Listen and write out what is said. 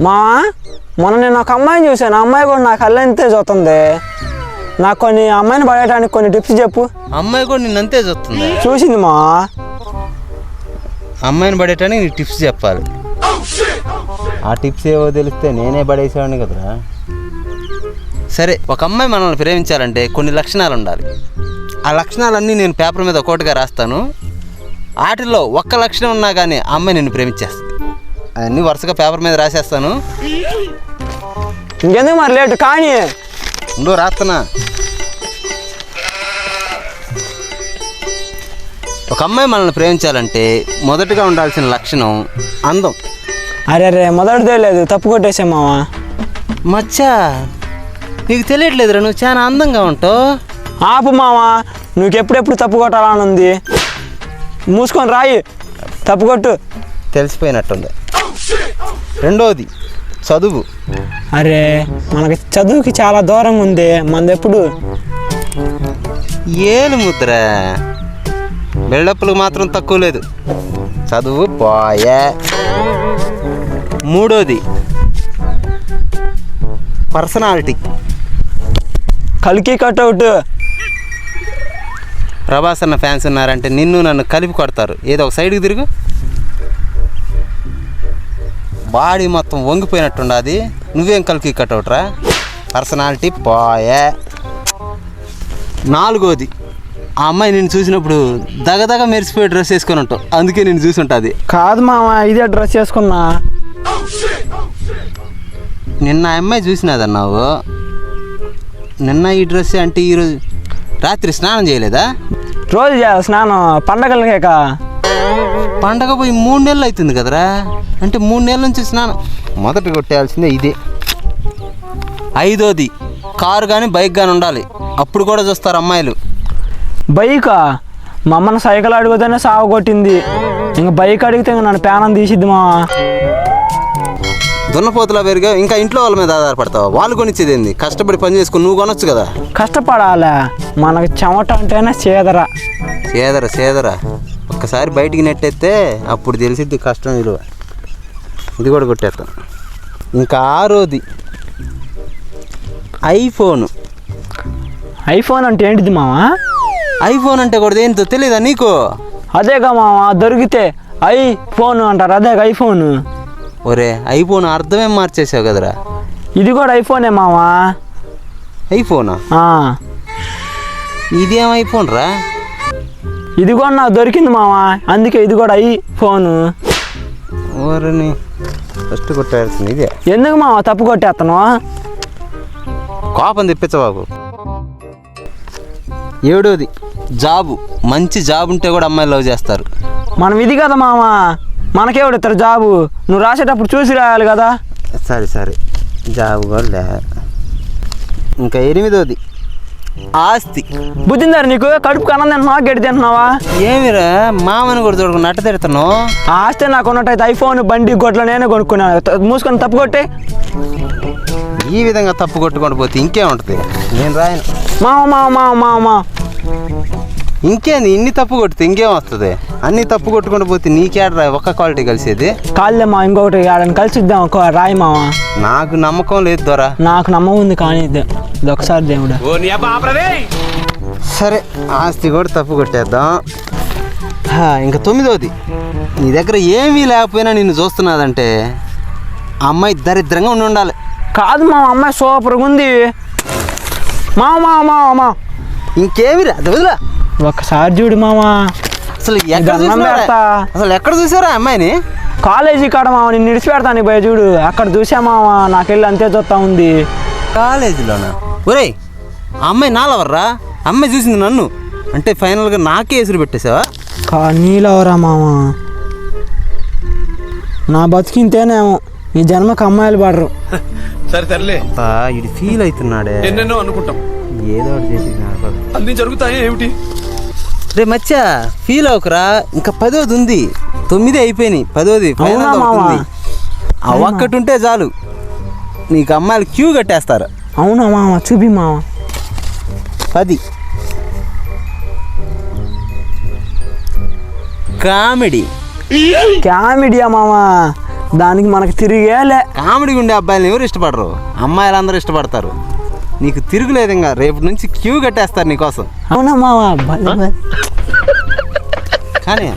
మా మొన్న నేను ఒక అమ్మాయిని చూశాను. ఆ అమ్మాయి కూడా నా కళ్ళంతే చూస్తుంది. నాకు కొన్ని అమ్మాయిని పడేయడానికి కొన్ని టిప్స్ చెప్పు. అమ్మాయి కూడా నిన్ను అంతే చూస్తుంది. చూసింది మా. అమ్మాయిని పడేటానికి నీకు టిప్స్ చెప్పాలి. ఆ టిప్స్ ఏవో తెలిస్తే నేనే పడేసేవాడిని కదరా. సరే ఒక అమ్మాయి మనల్ని ప్రేమించాలంటే కొన్ని లక్షణాలు ఉండాలి. ఆ లక్షణాలన్నీ నేను పేపర్ మీద ఒక్కోటిగా రాస్తాను. వాటిల్లో ఒక్క లక్షణం ఉన్నా కానీ ఆ అమ్మాయి నిన్ను ప్రేమించేస్తుంది. అవన్నీ వరుసగా పేపర్ మీద రాసేస్తాను. ఇంకెందుకు మరి లేటు? కానీ ఉండు రాస్తున్నా ఒక అమ్మాయి మనల్ని ప్రేమించాలంటే మొదటగా ఉండాల్సిన లక్షణం అందం. అరే అరే మొదటిదే లేదు. తప్పు కొట్టేసా మావా. మచ్చా నీకు తెలియట్లేదురా నువ్వు చాలా అందంగా ఉంటావు. ఆపు మావా. నువ్వు ఎప్పుడెప్పుడు తప్పు కొట్టాలని ఉంది? మూసుకొని రాయి. తప్పు కొట్టు. తెలిసిపోయినట్టుంది. రెండోది చదువు. అరే మనకి చదువుకి చాలా దూరం ఉంది మనది ఎప్పుడు ఏలు ముద్ర. బిల్డప్లకు మాత్రం తక్కువ లేదు. చదువు పోయే. మూడోది పర్సనాలిటీ. కలికి కట్అవుట్ ప్రభాస్ అన్న ఫ్యాన్స్ ఉన్నారంటే నిన్ను నన్ను కలిపి కొడతారు. ఏదో ఒక సైడ్కి తిరుగు. బాడీ మొత్తం వంగిపోయినట్టుండది. నువ్వేం కలికి కట్అవుట్రా పర్సనాలిటీ పోయే నాలుగోది ఆ అమ్మాయి నేను చూసినప్పుడు దగదగ మెరిసిపోయి డ్రెస్ వేసుకొని ఉంటావు. అందుకే నేను చూసి ఉంటుంది. కాదు మామ ఇదే డ్రెస్ చేసుకున్నా నిన్న ఆ అమ్మాయి చూసినదన్నావు? నిన్న ఈ డ్రెస్ అంటే ఈరోజు రాత్రి స్నానం చేయలేదా? రోజు చేయాలి స్నానం పండగలకేక పండగ పోయి మూడు నెలలు అవుతుంది కదరా? అంటే మూడు నెలల నుంచి స్నానం. మొదట కొట్టేయాల్సిందే ఇదే. ఐదోది కారు కానీ బైక్ కానీ ఉండాలి. అప్పుడు కూడా చూస్తారు అమ్మాయిలు. బైకా? మా అమ్మని సైకిల్ అడిగితేనే సాగు కొట్టింది. ఇంకా బైక్ అడిగితే ఇంక నన్ను పేనం తీసిద్ది మా దున్నపోతులా పెరిగా ఇంకా ఇంట్లో వాళ్ళ మీద ఆధారపడతావు? వాళ్ళు కొనిచ్చేది ఏంది? కష్టపడి పని చేసుకుని నువ్వు కొనొచ్చు కదా. కష్టపడాలే? మనకి చెమట అంటేనే చేదరా. సేదరా సేదరా ఒక్కసారి బయటికి నెట్టేస్తే అప్పుడు తెలిసిద్ది కష్టం విలువ. ఇది కూడా కొట్టేస్తాను ఇంకా ఆరోది. ఐఫోన్. ఐఫోన్ అంటే ఏంటిది మావా? ఐఫోన్ అంటే కూడా ఏంటో తెలీదా నీకు? అదేగా మావా దొరికితే ఐ ఫోన్ అంటారు అదేగా ఐఫోన్. ఒరే ఐఫోన్ అర్థమేం మార్చేసావు కదరా. ఇది కూడా ఐఫోనే మావా? ఐఫోనా? ఇదేం ఐఫోన్ రా ఇది కూడా నాకు దొరికింది మావా. అందుకే ఇది కూడా ఐ ఫోను. ఓరని ఫస్ట్ కొట్టాల్సింది ఇదే. ఎందుకు మావా తప్పు కొట్టేస్తాను కోపం తెప్పించబాబు ఏడోది జాబు. మంచి జాబ్ ఉంటే కూడా అమ్మాయిలు లవ్ చేస్తారు. మనం ఇది కదా మావా. మనకే ఇస్తారు జాబు? నువ్వు రాసేటప్పుడు చూసి రాయాలి కదా. సరే సరే. జాబ్ కూడా లే ఇంకా ఎనిమిదోది ఆస్తి. బుద్ధిందారు నీకు? కడుపు కన్నం తింటున్నావా? గడ్డి తింటున్నావా? ఏమిరా మామని కూడా చూడకుండా నట్ట తిడతాను ఆ ఆస్తే నాకు ఉన్నట్టయితే ఐఫోన్ బండి గొడ్లు నేనే కొనుక్కున్నాను త- మూసుకొని తప్పు కొట్టే. ఈ విధంగా తప్పు కొట్టుకొని పోతే ఇంకేముంటుంది నేను రాయను. మామ మామ మామ మామ. ఇంకేంది? ఇన్ని తప్పు కొడితే ఇంకేం వస్తుంది? అన్ని తప్పు కొట్టుకొని పోతే నీకేడ రా ఒక్క క్వాలిటీ కలిసేది? కాళ్ళే మా ఇంకొకటి ఆడని కలిసిద్దాం. ఒక రాయి మామ. నాకు నమ్మకం లేదు దొరా. నాకు నమ్మ ఉంది కానీ ఇది. ఇది ఒకసారి దేవుడు. సరే ఆస్తి కూడా తప్పు కొట్టేద్దాం. హా, ఇంకా తొమ్మిదోది. నీ దగ్గర ఏమీ లేకపోయినా నిన్ను చూస్తున్నదంటే అమ్మాయి దరిద్రంగా ఉండి ఉండాలి. కాదు మా అమ్మాయి సూపర్గా ఉంది. మా మా మా మా ఇంకేమి రా వదిలా. ఒక్కసారి చూడు మామ. అసలు ఎక్కడ దండం చూసారా పెడతా. అసలు ఎక్కడ చూసారా ఆ అమ్మాయిని? కాలేజీ కాడ మామ నిన్ను విడిచిపెడతాను పోయి చూడు. అక్కడ చూసా మామ నాకెళ్ళి అంతే చూస్తా ఉంది. కాలేజీలోనా? ఒరేయ్ ఆ అమ్మాయి నాలవర్రా? అమ్మాయి చూసింది నన్ను. అంటే ఫైనల్గా నాకే ఎసురు పెట్టేసావా కా నీలవరా మామ. నా బతికింతేనేమో ఈ జన్మకు అమ్మాయిలు పడరు. సరే సర్లే. అబ్బా, ఇది ఫీల్ అవుతున్నాడే. ఎన్నెన్నో అనుకుంటాం. ఏదో ఒకటి చేసి నాకు. అన్ని జరుగుతాయి ఏమిటి? రే మచ్చా ఫీల్ అవుకురా ఇంకా పదోది ఉంది. తొమ్మిది అయిపోయినాయి. పదోది final అవునా ఒకటి? ఉంది. ఆ ఒక్కటి ఉంటే చాలు. నీకు అమ్మాయిలు క్యూ కట్టేస్తారు. అవునా మామ చూపి మామ. పది. కామెడీ. కామెడియా మామ? దానికి మనకి తిరిగేలే. కామెడీ ఉండే అబ్బాయిలు ఎవరు ఇష్టపడరు? అమ్మాయిలు అందరూ ఇష్టపడతారు. నీకు తిరుగులేదు ఇంకా రేపు నుంచి క్యూ కట్టేస్తారు నీకోసం. అవునా భలే. కానీ